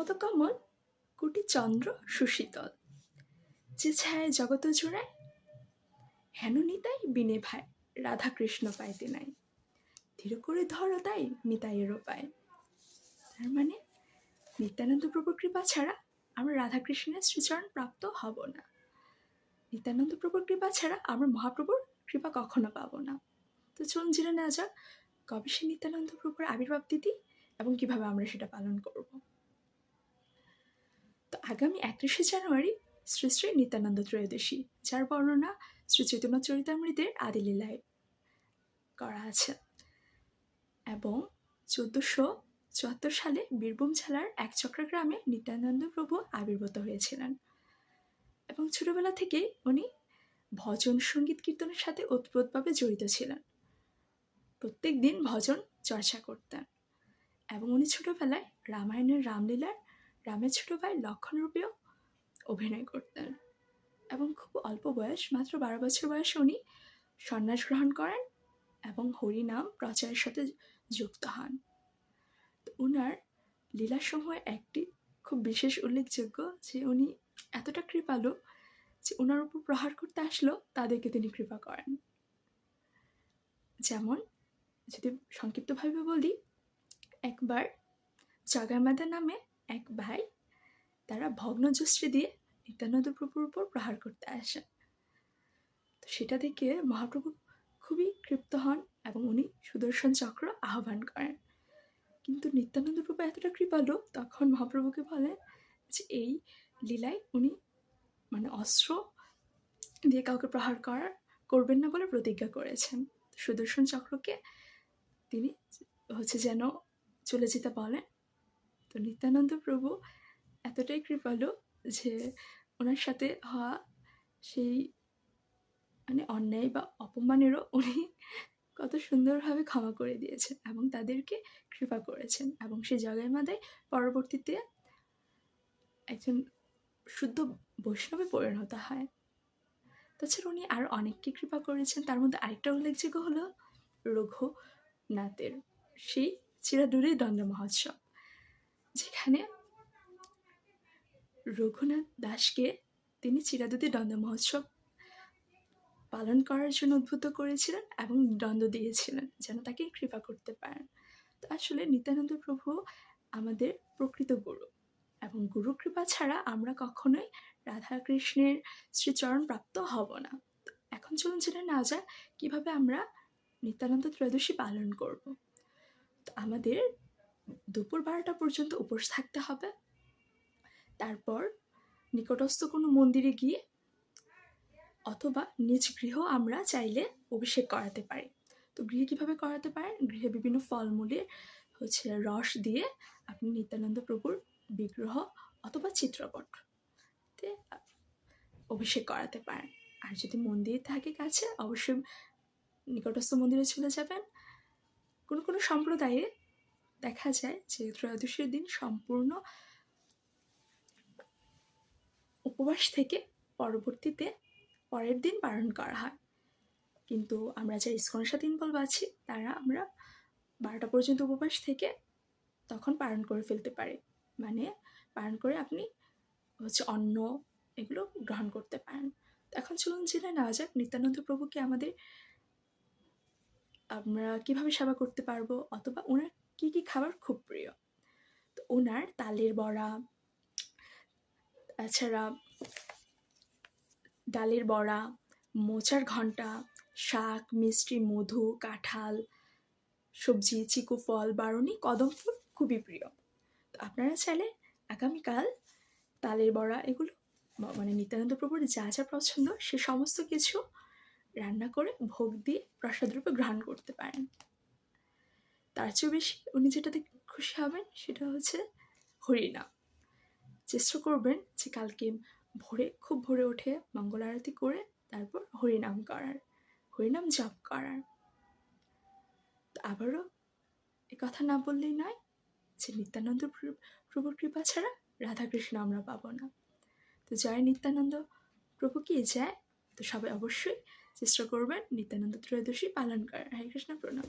পদকমল, কোটি চন্দ্র, সুশীতল। যে ছায় জগত জোড়ায়, হেন নিতাই বিনে ভাই রাধা কৃষ্ণ পাইতে নাই। ধীর করে ধরো তাই নিতাইয়েরও পায়। তার মানে নিত্যানন্দ প্রভুর কৃপা ছাড়া আমরা রাধাকৃষ্ণের শ্রীচরণ প্রাপ্ত হব না। নিত্যানন্দ প্রভুর কৃপা ছাড়া আমরা মহাপ্রভুর কৃপা কখনো পাবো না। তো চলুন জেনে নেওয়া যাক, কবে সে নিত্যানন্দ প্রভুর আবির্ভাব তিথি এবং কীভাবে আমরা সেটা পালন করব। আগামী একত্রিশে জানুয়ারি শ্রী শ্রী নিত্যানন্দ ত্রয়োদশী, যার বর্ণনা শ্রী চৈতন্য চরিতামৃতের আদিলীলায় করা আছে। এবং চোদ্দোশো চুয়াত্তর সালে বীরভূম জেলার এক একচক্রা গ্রামে নিত্যানন্দ প্রভু আবির্ভূত হয়েছিলেন। এবং ছোটবেলা থেকেই উনি ভজন সংগীত কীর্তনের সাথে ওতপ্রোতভাবে জড়িত ছিলেন। প্রত্যেক দিন ভজন চর্চা করতেন। এবং উনি ছোটবেলায় রামায়ণের রামলীলার রামের ছোট ভাই লক্ষণ রূপেও অভিনয় করতেন এবং খুব অল্প বয়স, মাত্র বারো বছর বয়সে উনি সন্ন্যাস গ্রহণ করেন এবং হরিনাম প্রচারের সাথে যুক্ত হন। তো উনার লীলাসমূহের একটি খুব বিশেষ উল্লেখযোগ্য যে উনি এতটা কৃপালু যে ওনার উপর প্রহার করতে আসলো তাদেরকে তিনি কৃপা করেন। যেমন যদি সংক্ষিপ্তভাবে বলি, একবার জগামাদা নামে এক ভাই তারা ভগ্ন জশ্রী দিয়ে নিত্যানন্দ প্রভুর উপর প্রহার করতে আসেন। তো সেটা দেখে মহাপ্রভু খুবই ক্ষিপ্ত হন এবং উনি সুদর্শন চক্র আহ্বান করেন। কিন্তু নিত্যানন্দ প্রভু এতটা কৃপালু তখন মহাপ্রভুকে বলেন যে এই লীলায় উনি মানে অস্ত্র দিয়ে কাউকে প্রহার করার করবেন না বলে প্রতিজ্ঞা করেছেন। সুদর্শন চক্রকে তিনি হচ্ছে যেন চলে যেতে বলেন তো নিত্যানন্দ প্রভু এতটাই কৃপালু যে ওনার সাথে হওয়া সেই মানে অন্যায় বা অপমানেরও উনি কত সুন্দরভাবে ক্ষমা করে দিয়েছেন এবং তাদেরকে কৃপা করেছেন এবং সেই জগাই মাদায় পরবর্তীতে একজন শুদ্ধ বৈষ্ণবে পরিণত হয়। তাছাড়া উনি আর অনেককে কৃপা করেছেন। তার মধ্যে আরেকটা উল্লেখযোগ্য হলো রঘুনাথের। সেই চিরাদুরি দণ্ড মহোৎসব যেখানে রঘুনাথ দাসকে তিনি চিরাদুতি দ্বন্দ্ব মহোৎসব পালন করার জন্য উদ্ভূত করেছিলেন এবং দ্বন্দ্ব দিয়েছিলেন, যেন তাকে কৃপা করতে পারেন। তো আসলে নিত্যানন্দ প্রভু আমাদের প্রকৃত গুরু এবং গুরু কৃপা ছাড়া আমরা কখনোই রাধা কৃষ্ণের শ্রীচরণ প্রাপ্ত হব না। এখন চলুন জেনে না যাক কীভাবে আমরা নিত্যানন্দ ত্রয়োদশী পালন করব। তো আমাদের দুপুর বারোটা পর্যন্ত উপোস থাকতে হবে। তারপর নিকটস্থ কোনো মন্দিরে গিয়ে অথবা নিজ গৃহ আমরা চাইলে অভিষেক করাতে পারি। তো গৃহে কীভাবে করাতে পারেন? গৃহে বিভিন্ন ফলমূলের হচ্ছে রস দিয়ে আপনি নিত্যানন্দ প্রভুর বিগ্রহ অথবা চিত্রপট অভিষেক করাতে পারেন। আর যদি মন্দির থাকে কাছে, অবশ্যই নিকটস্থ মন্দিরে চলে যাবেন। কোনো কোনো সম্প্রদায়ে দেখা যায় যে ত্রয়োদশীর দিন সম্পূর্ণ উপবাস থেকে পরবর্তীতে পরের দিন পালন করা হয়। কিন্তু আমরা যারা ইস্কনের সাথে ইনভলভ আছি, তারা আমরা বারোটা পর্যন্ত উপবাস থেকে তখন পালন করে ফেলতে পারি। মানে পালন করে আপনি হচ্ছে অন্ন এগুলো গ্রহণ করতে পারেন। এখন চলুন জেনে নেওয়া যাক, নিত্যানন্দ প্রভুকে আমাদের আমরা কীভাবে সেবা করতে পারব অথবা ওনার কী কী খাবার খুব প্রিয়? তো ওনার তালের বড়া, তাছাড়া ডালের বড়া, মোচার ঘণ্টা, শাক, মিষ্টি, মধু, কাঁঠাল, সবজি, চিকু ফল বারণি কদম ফুল খুবই প্রিয়। তো আপনারা চাইলে আগামীকাল তালের বড়া এগুলো মানে নিত্যানন্দ প্রভুর যা যা পছন্দ সে সমস্ত কিছু রান্না করে ভোগ দিয়ে প্রসাদ রূপে গ্রহণ করতে পারেন। তার চেয়েও বেশি উনি যেটাতে খুশি হবেন সেটা হচ্ছে হরিনাম চেষ্টা করবেন যে কালকে ভোরে, খুব ভোরে উঠে মঙ্গল আরতি করে তারপর হরিনাম করার, হরিনাম জপ করার। তো আবারও এ কথা না বললেই নয় যে নিত্যানন্দ প্রভুর কৃপা ছাড়া রাধাকৃষ্ণ আমরা পাবো না। তো জয় নিত্যানন্দ প্রভু কি যায় তো সবাই অবশ্যই চেষ্টা করবেন নিত্যানন্দ ত্রয়োদশী পালন করার। হরে কৃষ্ণ প্রণাম।